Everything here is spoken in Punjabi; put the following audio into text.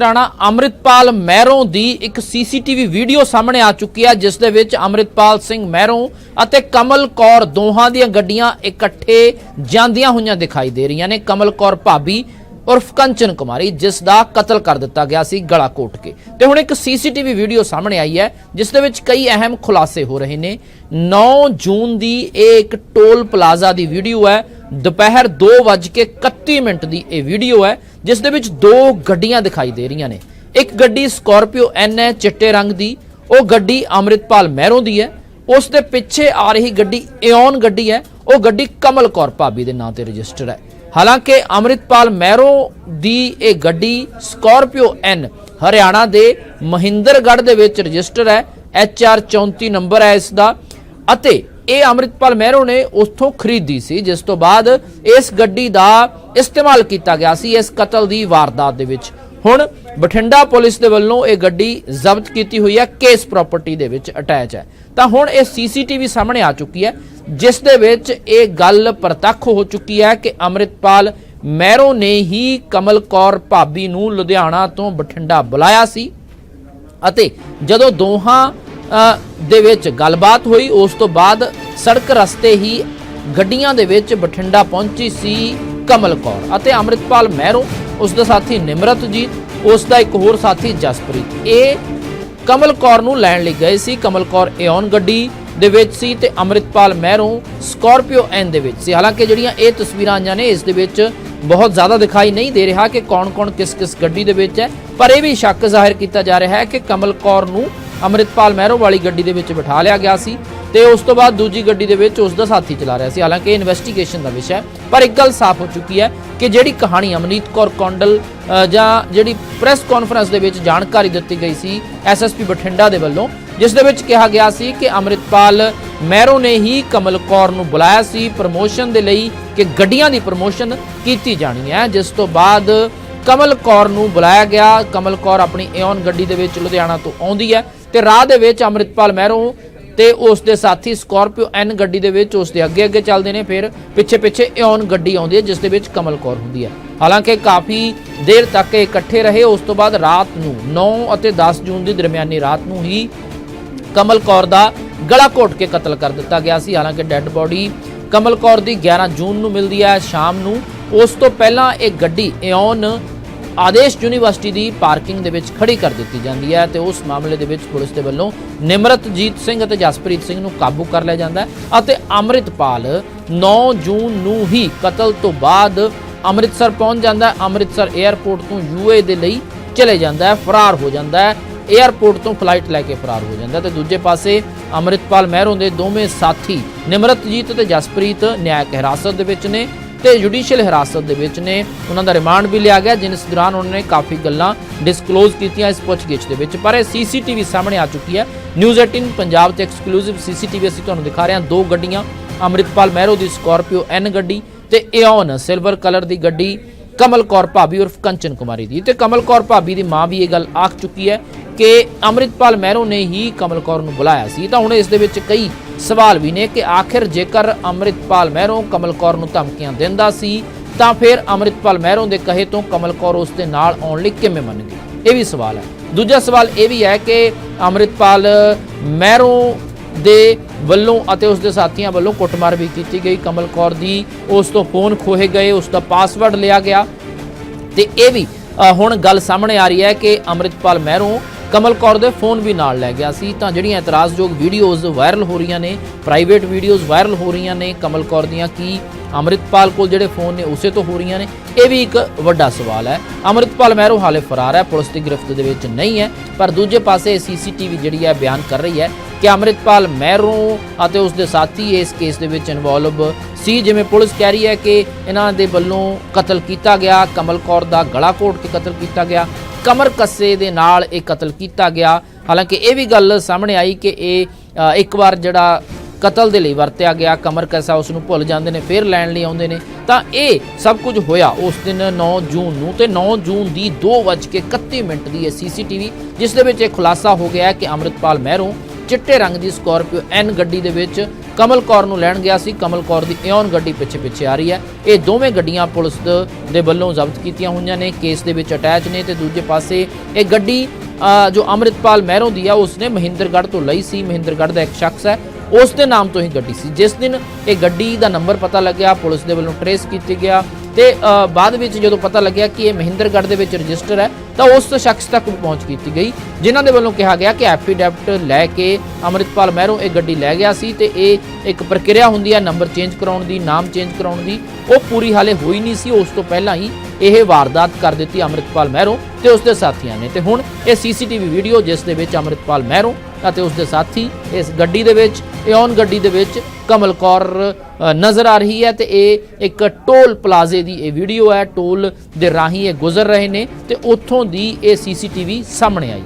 ਰਾਣਾ ਅੰਮ੍ਰਿਤਪਾਲ ਮਹਿਰੋਂ ਦੀ ਇੱਕ ਸੀਸੀਟੀਵੀ ਵੀਡੀਓ ਸਾਹਮਣੇ ਆ ਚੁੱਕੀ ਹੈ ਜਿਸ ਦੇ ਵਿੱਚ ਅੰਮ੍ਰਿਤਪਾਲ ਸਿੰਘ ਮਹਿਰੋਂ ਅਤੇ ਕਮਲ ਕੌਰ ਦੋਹਾਂ ਦੀਆਂ ਗੱਡੀਆਂ ਇਕੱਠੇ ਜਾਂਦੀਆਂ ਹੋਈਆਂ ਦਿਖਾਈ ਦੇ ਰਹੀਆਂ ਨੇ। ਕਮਲ ਕੌਰ ਭਾਬੀ ਉਰਫ ਕੰਚਨ ਕੁਮਾਰੀ, ਜਿਸ ਦਾ ਕਤਲ ਕਰ ਦਿੱਤਾ ਗਿਆ ਸੀ ਗਲਾ ਕੋਟ ਕੇ। ਤੇ ਹੁਣ ਇੱਕ ਸੀਸੀਟੀਵੀ ਵੀਡੀਓ ਸਾਹਮਣੇ ਆਈ ਹੈ, ਜਿਸ ਦੇ ਵਿੱਚ ਕਈ ਅਹਿਮ ਖੁਲਾਸੇ ਹੋ ਰਹੇ ਨੇ। 9 ਜੂਨ ਦੀ ਇਹ ਇੱਕ ਟੋਲ ਪਲਾਜ਼ਾ ਦੀ ਵੀਡੀਓ ਹੈ ਦੁਪਹਿਰ 2:31 ਮਿੰਟ ਦੀ ਇਹ ਵੀਡੀਓ ਹੈ, ਜਿਸ ਦੇ ਵਿੱਚ ਦੋ ਗੱਡੀਆਂ ਦਿਖਾਈ ਦੇ ਰਹੀਆਂ ਨੇ। ਇੱਕ ਗੱਡੀ ਸਕਾਰਪੀਓ ਐਨ ਹੈ, ਚਿੱਟੇ ਰੰਗ ਦੀ, ਉਹ ਗੱਡੀ ਅੰਮ੍ਰਿਤਪਾਲ ਮਹਿਰੋਂ ਦੀ ਹੈ। ਉਸ ਦੇ ਪਿੱਛੇ ਆ ਰਹੀ ਗੱਡੀ ਇਓਨ ਗੱਡੀ ਹੈ, ਉਹ ਗੱਡੀ ਕਮਲ ਕੌਰ ਭਾਬੀ ਦੇ ਨਾਂ ਤੇ ਰਜਿਸਟਰ ਹੈ। ਹਾਲਾਂਕਿ ਅੰਮ੍ਰਿਤਪਾਲ ਮਹਿਰੋਂ ਦੀ ਇਹ ਗੱਡੀ ਸਕਾਰਪੀਓ ਐਨ ਹਰਿਆਣਾ ਦੇ ਮਹਿੰਦਰਗੜ੍ਹ ਦੇ ਵਿੱਚ ਰਜਿਸਟਰ ਹੈ। ਐਚ ਆਰ 34 ਨੰਬਰ ਹੈ ਇਸ ਦਾ। ਅਤੇ ਇਹ ਅੰਮ੍ਰਿਤਪਾਲ ਮਹਿਰੋ ਨੇ ਉਸਥੋਂ ਖਰੀਦੀ ਸੀ, ਜਿਸ ਤੋਂ ਬਾਅਦ ਇਸ ਗੱਡੀ ਦਾ ਇਸਤੇਮਾਲ ਕੀਤਾ ਗਿਆ ਸੀ ਇਸ ਕਤਲ ਦੀ ਵਾਰਦਾਤ ਦੇ ਵਿੱਚ। ਹੁਣ ਬਠਿੰਡਾ ਪੁਲਿਸ ਦੇ ਵੱਲੋਂ ਇਹ ਗੱਡੀ ਜ਼ਬਤ ਕੀਤੀ ਹੋਈ ਹੈ, ਕੇਸ ਪ੍ਰਾਪਰਟੀ ਦੇ ਵਿੱਚ ਅਟੈਚ ਹੈ। ਤਾਂ ਹੁਣ ਇਹ ਸੀਸੀਟੀਵੀ ਸਾਹਮਣੇ ਆ ਚੁੱਕੀ ਹੈ, ਜਿਸ ਦੇ ਵਿੱਚ ਇਹ ਗੱਲ ਪ੍ਰਤੱਖ ਹੋ ਚੁੱਕੀ ਹੈ ਕਿ ਅੰਮ੍ਰਿਤਪਾਲ ਮਹਿਰੋ ਨੇ ਹੀ ਕਮਲ ਕੌਰ ਭਾਬੀ ਨੂੰ ਲੁਧਿਆਣਾ ਤੋਂ ਬਠਿੰਡਾ ਬੁਲਾਇਆ ਸੀ ਅਤੇ ਜਦੋਂ ਦੋਹਾਂ ਦੇ ਵਿੱਚ ਗੱਲਬਾਤ ਹੋਈ। ਉਸ ਤੋਂ ਬਾਅਦ ਸੜਕ ਰਸਤੇ ਹੀ ਗੱਡੀਆਂ ਦੇ ਵਿੱਚ ਬਠਿੰਡਾ ਪਹੁੰਚੀ ਸੀ ਕਮਲ ਕੌਰ ਅਤੇ ਅੰਮ੍ਰਿਤਪਾਲ ਮਹਿਰੋ। ਉਸ ਦਾ ਸਾਥੀ ਨਿਮਰਤਜੀਤ, ਉਸ ਦਾ ਇੱਕ ਹੋਰ ਸਾਥੀ ਜਸਪ੍ਰੀਤ। ਇਹ ਕਮਲ ਕੌਰ ਨੂੰ ਲੈਣ ਲਈ ਗਏ ਸੀ। ਕਮਲ ਕੌਰ ਇਓਨ ਗੱਡੀ ਦੇ ਵਿੱਚ ਸੀ ਤੇ ਅੰਮ੍ਰਿਤਪਾਲ ਮਹਿਰੋ ਸਕਾਰਪੀਓ ਐਨ ਦੇ ਵਿੱਚ ਸੀ। ਹਾਲਾਂਕਿ ਜਿਹੜੀਆਂ ਇਹ ਤਸਵੀਰਾਂ ਆਈਆਂ ਨੇ, ਇਸ ਦੇ ਵਿੱਚ ਬਹੁਤ ਜ਼ਿਆਦਾ ਦਿਖਾਈ ਨਹੀਂ ਦੇ ਰਿਹਾ ਕਿ ਕੌਣ-ਕੌਣ, ਕਿਸ-ਕਿਸ ਗੱਡੀ ਦੇ ਵਿੱਚ ਹੈ। ਪਰ ਇਹ ਵੀ ਸ਼ੱਕ ਜ਼ਾਹਿਰ ਕੀਤਾ ਜਾ ਰਿਹਾ ਹੈ ਕਿ ਕਮਲ ਕੌਰ ਨੂੰ ਅੰਮ੍ਰਿਤਪਾਲ ਮਹਿਰੋ ਵਾਲੀ ਗੱਡੀ ਦੇ ਵਿੱਚ ਬਿਠਾ ਲਿਆ ਗਿਆ ਸੀ ਤੇ ਉਸ ਤੋਂ ਬਾਅਦ ਦੂਜੀ ਗੱਡੀ ਦੇ ਵਿੱਚ ਉਸ ਦਾ ਸਾਥੀ ਚਲਾ ਰਿਹਾ ਸੀ। ਹਾਲਾਂਕਿ ਇਹ ਇਨਵੈਸਟੀਗੇਸ਼ਨ ਦਾ ਵਿਸ਼ਾ ਹੈ, ਪਰ ਇੱਕ ਗੱਲ ਸਾਫ਼ ਹੋ ਚੁੱਕੀ ਹੈ ਕਿ ਜਿਹੜੀ ਕਹਾਣੀ ਅਮਨੀਤ ਕੌਰ ਕੌਂਡਲ ਜਾਂ ਜਿਹੜੀ ਪ੍ਰੈਸ ਕਾਨਫਰੰਸ ਦੇ ਵਿੱਚ ਜਾਣਕਾਰੀ ਦਿੱਤੀ ਗਈ ਸੀ ਐਸਐਸਪੀ ਬਠਿੰਡਾ ਦੇ ਵੱਲੋਂ, ਜਿਸ ਦੇ ਵਿੱਚ ਕਿਹਾ ਗਿਆ ਸੀ ਕਿ ਅੰਮ੍ਰਿਤਪਾਲ ਮਹਿਰੋ ਨੇ ਹੀ ਕਮਲ ਕੌਰ ਨੂੰ ਬੁਲਾਇਆ ਸੀ। ਪ੍ਰਮੋਸ਼ਨ ਦੇ ਲਈ ਕਿ ਗੱਡੀਆਂ ਦੀ ਪ੍ਰਮੋਸ਼ਨ ਕੀਤੀ ਜਾਣੀ ਹੈ, ਜਿਸ ਤੋਂ ਬਾਅਦ ਕਮਲ ਕੌਰ ਨੂੰ ਬੁਲਾਇਆ ਗਿਆ। ਕਮਲ ਕੌਰ ਆਪਣੀ ਇਓਨ ਗੱਡੀ ਦੇ ਵਿੱਚ ਲੁਧਿਆਣਾ ਤੋਂ ਆਉਂਦੀ ਹੈ। ਤੇ ਰਾਹ ਦੇ ਵਿੱਚ ਅੰਮ੍ਰਿਤਪਾਲ ਮਹਿਰੋਂ ਤੇ ਉਸ ਦੇ ਸਾਥੀ ਸਕਾਰਪੀਓ ਐਨ ਗੱਡੀ ਦੇ ਵਿੱਚ ਉਸ ਦੇ ਅੱਗੇ ਅੱਗੇ ਚੱਲਦੇ ਨੇ। ਫਿਰ ਪਿੱਛੇ ਪਿੱਛੇ ਇਓਨ ਗੱਡੀ ਆਉਂਦੀ ਹੈ, ਜਿਸ ਦੇ ਵਿੱਚ ਕਮਲ ਕੌਰ ਹੁੰਦੀ ਹੈ। ਹਾਲਾਂਕਿ ਕਾਫੀ ਦੇਰ ਤੱਕ ਇਹ ਇਕੱਠੇ ਰਹੇ। ਉਸ ਤੋਂ ਬਾਅਦ ਰਾਤ ਨੂੰ 9 ਅਤੇ 10 ਜੂਨ ਦੀ ਦਰਮਿਆਨੀ ਰਾਤ ਨੂੰ ਹੀ ਕਮਲ ਕੌਰ ਦਾ ਗਲਾ ਘੋਟ ਕੇ ਕਤਲ ਕਰ ਦਿੱਤਾ ਗਿਆ ਸੀ। ਹਾਲਾਂਕਿ ਡੈੱਡ ਬੋਡੀ ਕਮਲ ਕੌਰ ਦੀ 11 ਜੂਨ ਨੂੰ ਮਿਲਦੀ ਹੈ। ਸ਼ਾਮ ਨੂੰ ਉਸ ਤੋਂ ਪਹਿਲਾਂ ਇਹ ਗੱਡੀ ਇਓਨ ਆਦੇਸ਼ ਯੂਨੀਵਰਸਿਟੀ ਦੀ ਪਾਰਕਿੰਗ ਦੇ ਵਿੱਚ ਖੜੀ ਕਰ ਦਿੱਤੀ ਜਾਂਦੀ ਹੈ ਤੇ ਉਸ ਮਾਮਲੇ ਦੇ ਵਿੱਚ ਪੁਲਿਸ ਦੇ ਵੱਲੋਂ ਨਿਮਰਤਜੀਤ ਸਿੰਘ ਅਤੇ ਜਸਪ੍ਰੀਤ ਸਿੰਘ ਨੂੰ ਕਾਬੂ ਕਰ ਲਿਆ ਜਾਂਦਾ ਹੈ ਅਤੇ ਅੰਮ੍ਰਿਤਪਾਲ 9 ਜੂਨ ਨੂੰ ਹੀ ਕਤਲ ਤੋਂ ਬਾਅਦ ਅੰਮ੍ਰਿਤਸਰ ਪਹੁੰਚ ਜਾਂਦਾ ਹੈ। ਅੰਮ੍ਰਿਤਸਰ 에ਅਰਪੋਰਟ ਤੋਂ ਯੂਏ ਦੇ ਲਈ ਚਲੇ ਜਾਂਦਾ ਹੈ, ਫਰਾਰ ਹੋ ਜਾਂਦਾ ਹੈ। 에ਅਰਪੋਰਟ ਤੋਂ ਫਲਾਈਟ ਲੈ ਕੇ ਫਰਾਰ ਹੋ ਜਾਂਦਾ ਹੈ ਤੇ ਦੂਜੇ ਪਾਸੇ ਅੰਮ੍ਰਿਤਪਾਲ ਮਹਿਰੋਂ ਦੇ ਦੋਵੇਂ ਸਾਥੀ ਨਿਮਰਤਜੀਤ ਤੇ ਜਸਪ੍ਰੀਤ ਨਿਆਇਕ ਹਿਰਾਸਤ ਦੇ ਵਿੱਚ ਨੇ। ਤੇ ਜੁਡੀਸ਼ੀਅਲ ਹਿਰਾਸਤ ਦੇ ਵਿੱਚ ਨੇ। ਉਹਨਾਂ ਦਾ ਰਿਮਾਂਡ ਵੀ ਲਿਆ ਗਿਆ, ਜਿਸ ਦੌਰਾਨ ਉਹਨਾਂ ਨੇ ਕਾਫੀ ਗੱਲਾਂ ਡਿਸਕਲੋਜ਼ ਕੀਤੀਆਂ ਇਸ ਪੁੱਛਗਿੱਛ ਦੇ ਵਿੱਚ। ਪਰ ਇਹ ਸੀਸੀਟੀਵੀ ਸਾਹਮਣੇ ਆ ਚੁੱਕੀ ਹੈ। ਨਿਊਜ਼ 18 ਪੰਜਾਬ ਤੇ ਐਕਸਕਲੂਸਿਵ ਸੀਸੀਟੀਵੀ ਅਸੀਂ ਤੁਹਾਨੂੰ ਦਿਖਾ ਰਹੇ ਹਾਂ। ਦੋ ਗੱਡੀਆਂ, ਅੰਮ੍ਰਿਤਪਾਲ ਮਹਿਰੋ ਦੀ ਸਕਾਰਪੀਓ ਐਨ ਗੱਡੀ ਤੇ ਇਓਨ ਸਿਲਵਰ ਕਲਰ ਦੀ ਗੱਡੀ, ਕਮਲ ਕੌਰ ਭਾਬੀ ਉਰਫ ਕੰਚਨ ਕੁਮਾਰੀ ਦੀ। ਤੇ ਕਮਲ ਕੌਰ ਭਾਬੀ ਦੀ ਮਾਂ ਵੀ ਇਹ ਗੱਲ ਆਖ ਚੁੱਕੀ ਹੈ ਕਿ ਅੰਮ੍ਰਿਤਪਾਲ ਮਹਿਰੋ ਨੇ ਹੀ ਕਮਲ ਕੌਰ ਨੂੰ ਬੁਲਾਇਆ ਸੀ। ਤਾਂ ਹੁਣ ਇਸ ਦੇ ਵਿੱਚ ਕਈ ਸਵਾਲ ਵੀ ਨੇ ਕਿ ਆਖਿਰ ਜੇਕਰ ਅੰਮ੍ਰਿਤਪਾਲ ਮਹਿਰੋਂ ਕਮਲ ਕੌਰ ਨੂੰ ਧਮਕੀਆਂ ਦਿੰਦਾ ਸੀ, ਤਾਂ ਫਿਰ ਅੰਮ੍ਰਿਤਪਾਲ ਮਹਿਰੋਂ ਦੇ ਕਹੇ ਤੋਂ ਕਮਲ ਕੌਰ ਉਸ ਦੇ ਨਾਲ ਆਉਣ ਲਈ ਕਿਵੇਂ ਮੰਨ ਗਈ ਇਹ ਵੀ ਸਵਾਲ ਹੈ। ਦੂਜਾ ਸਵਾਲ ਇਹ ਵੀ ਹੈ ਕਿ ਅੰਮ੍ਰਿਤਪਾਲ ਮਹਿਰੋਂ ਦੇ ਵੱਲੋਂ ਅਤੇ ਉਸ ਦੇ ਸਾਥੀਆਂ ਵੱਲੋਂ ਕੁੱਟਮਾਰ ਵੀ ਕੀਤੀ ਗਈ। ਕਮਲ ਕੌਰ ਦੀ ਉਸ ਤੋਂ ਫੋਨ ਖੋਹੇ ਗਏ, ਉਸ ਦਾ ਪਾਸਵਰਡ ਲਿਆ ਗਿਆ। ਤੇ ਇਹ ਵੀ ਹੁਣ ਗੱਲ ਸਾਹਮਣੇ ਆ ਰਹੀ ਹੈ ਕਿ ਅੰਮ੍ਰਿਤਪਾਲ ਮਹਿਰੋਂ ਕਮਲ ਕੌਰ ਦੇ ਫੋਨ ਵੀ ਨਾਲ ਲੈ ਗਿਆ ਸੀ। ਤਾਂ ਜਿਹੜੀਆਂ ਇਤਰਾਜ਼ਯੋਗ ਵੀਡੀਓਜ਼ ਵਾਇਰਲ ਹੋ ਰਹੀਆਂ ਨੇ ਪ੍ਰਾਈਵੇਟ ਵੀਡੀਓਜ਼ ਵਾਇਰਲ ਹੋ ਰਹੀਆਂ ਨੇ ਕਮਲ ਕੌਰ ਦੀਆਂ, ਕੀ ਅੰਮ੍ਰਿਤਪਾਲ ਕੋਲ ਜਿਹੜੇ ਫੋਨ ਨੇ ਉਸੇ ਤੋਂ ਹੋ ਰਹੀਆਂ ਨੇ? ਇਹ ਵੀ ਇੱਕ ਵੱਡਾ ਸਵਾਲ ਹੈ। ਅੰਮ੍ਰਿਤਪਾਲ ਮਹਿਰੋ ਹਾਲੇ ਫਰਾਰ ਹੈ, ਪੁਲਿਸ ਦੀ ਗ੍ਰਿਫਤ ਦੇ ਵਿੱਚ ਨਹੀਂ ਹੈ, ਪਰ ਦੂਜੇ ਪਾਸੇ ਸੀਸੀਟੀਵੀ ਜਿਹੜੀ ਹੈ ਬਿਆਨ ਕਰ ਰਹੀ ਹੈ ਕਿ ਅੰਮ੍ਰਿਤਪਾਲ ਮਹਿਰੋ ਅਤੇ ਉਸ ਦੇ ਸਾਥੀ ਇਸ ਕੇਸ ਦੇ ਵਿੱਚ ਇਨਵੋਲਵ ਸੀ। ਜਿਵੇਂ ਪੁਲਿਸ ਕਹਿ ਰਹੀ ਹੈ ਕਿ ਇਹਨਾਂ ਦੇ ਵੱਲੋਂ ਕਤਲ ਕੀਤਾ ਗਿਆ, ਕਮਲ ਕੌਰ ਦਾ ਗਲਾ ਘੋਟ ਕੇ ਕਤਲ ਕੀਤਾ ਗਿਆ। ਕਮਰ ਕੱਸੇ ਦੇ ਨਾਲ ਇਹ ਕਤਲ ਕੀਤਾ ਗਿਆ। ਹਾਲਾਂਕਿ ਇਹ ਵੀ ਗੱਲ ਸਾਹਮਣੇ ਆਈ ਕਿ ਇਹ ਇੱਕ ਵਾਰ ਜਿਹੜਾ ਕਤਲ ਦੇ ਲਈ ਵਰਤਿਆ ਗਿਆ, ਕਮਰ ਕੱਸਾ ਉਸ ਨੂੰ ਭੁੱਲ ਜਾਂਦੇ ਨੇ, ਫਿਰ ਲੈਣ ਲਈ ਆਉਂਦੇ ਨੇ। ਤਾਂ ਇਹ ਸਭ ਕੁਝ ਹੋਇਆ ਉਸ ਦਿਨ 9 ਜੂਨ ਨੂੰ ਤੇ 9 ਜੂਨ ਦੀ 2:31 ਮਿੰਟ ਦੀ ਇਹ ਸੀਸੀਟੀਵੀ, ਜਿਸ ਦੇ ਵਿੱਚ ਇਹ ਖੁਲਾਸਾ ਹੋ ਗਿਆ ਕਿ ਅੰਮ੍ਰਿਤਪਾਲ ਮਹਿਰੋਂ ਚਿੱਟੇ ਰੰਗ ਦੀ ਸਕੋਰਪੀਓ ਐਨ ਗੱਡੀ ਦੇ ਵਿੱਚ ਕਮਲ ਕੌਰ ਨੂੰ ਲੈਣ ਗਿਆ ਸੀ। ਕਮਲ ਕੌਰ ਦੀ ਇਓਨ ਗੱਡੀ ਪਿੱਛੇ ਪਿੱਛੇ ਆ ਰਹੀ ਹੈ। ਇਹ ਦੋਵੇਂ ਗੱਡੀਆਂ ਪੁਲਿਸ ਦੇ ਵੱਲੋਂ ਜ਼ਬਤ ਕੀਤੀਆਂ ਹੋਈਆਂ ਨੇ। ਕੇਸ ਦੇ ਵਿੱਚ ਅਟੈਚ ਨੇ ਤੇ ਦੂਜੇ ਪਾਸੇ ਇਹ ਗੱਡੀ ਜੋ ਅੰਮ੍ਰਿਤਪਾਲ ਮਹਿਰੋਂ ਦੀ ਆ, ਉਸਨੇ ਮਹਿੰਦਰਗੜ੍ਹ ਤੋਂ ਲਈ ਸੀ। ਮਹਿੰਦਰਗੜ੍ਹ ਦਾ ਇੱਕ ਸ਼ਖਸ ਹੈ। ਉਸ ਦੇ ਨਾਮ ਤੋਂ ਹੀ ਗੱਡੀ ਸੀ। ਜਿਸ ਦਿਨ ਇਹ ਗੱਡੀ ਦਾ ਨੰਬਰ ਪਤਾ ਲੱਗਿਆ, ਪੁਲਿਸ ਦੇ ਵੱਲੋਂ ਟਰੇਸ ਕੀਤੀ ਗਿਆ। ਤੇ ਬਾਅਦ ਵਿੱਚ ਜਦੋਂ ਪਤਾ ਲੱਗਿਆ ਕਿ ਇਹ ਮਹਿੰਦਰਗੜ੍ਹ ਦੇ ਵਿੱਚ ਰਜਿਸਟਰ ਹੈ, ਤਾਂ ਉਸ ਸ਼ਖਸ ਤੱਕ ਵੀ ਪਹੁੰਚ ਕੀਤੀ ਗਈ, ਜਿਨ੍ਹਾਂ ਦੇ ਵੱਲੋਂ ਕਿਹਾ ਗਿਆ ਕਿ ਐਫੀਡੈਵਿਟ ਲੈ ਕੇ ਅੰਮ੍ਰਿਤਪਾਲ ਮਹਿਰੋਂ ਇਹ ਗੱਡੀ ਲੈ ਗਿਆ ਸੀ ਤੇ ਇਹ ਇੱਕ ਪ੍ਰਕਿਰਿਆ ਹੁੰਦੀ ਹੈ, ਨੰਬਰ ਚੇਂਜ ਕਰਾਉਣ ਦੀ, ਨਾਮ ਚੇਂਜ ਕਰਾਉਣ ਦੀ, ਉਹ ਪੂਰੀ ਹਾਲੇ ਹੋਈ ਨਹੀਂ ਸੀ, ਉਸ ਤੋਂ ਪਹਿਲਾਂ ਹੀ ਇਹ ਵਾਰਦਾਤ ਕਰ ਦਿੱਤੀ ਅੰਮ੍ਰਿਤਪਾਲ ਮਹਿਰੋਂ ਤੇ ਉਸ ਦੇ ਸਾਥੀਆਂ ਨੇ। ਤੇ ਹੁਣ ਇਹ ਸੀਸੀਟੀਵੀ ਵੀਡੀਓ ਜਿਸ ਦੇ ਵਿੱਚ ਅੰਮ੍ਰਿਤਪਾਲ ਮਹਿਰੋਂ ਅਤੇ ਉਸ ਦੇ ਸਾਥੀ ਇਸ ਗੱਡੀ ਦੇ ਵਿੱਚ, ਇਓਨ ਗੱਡੀ ਦੇ ਵਿੱਚ ਕਮਲ ਕੌਰ ਨਜ਼ਰ ਆ ਰਹੀ ਹੈ ਤੇ ਇਹ ਇੱਕ ਟੋਲ ਪਲਾਜ਼ੇ ਦੀ ਇਹ ਵੀਡੀਓ ਹੈ। ਟੋਲ ਦੇ ਰਾਹੀਂ ਇਹ ਗੁਜ਼ਰ ਰਹੇ ਨੇ ਤੇ ਉੱਥੋਂ ਦੀ ਇਹ ਸੀਸੀਟੀਵੀ ਸਾਹਮਣੇ ਆਈ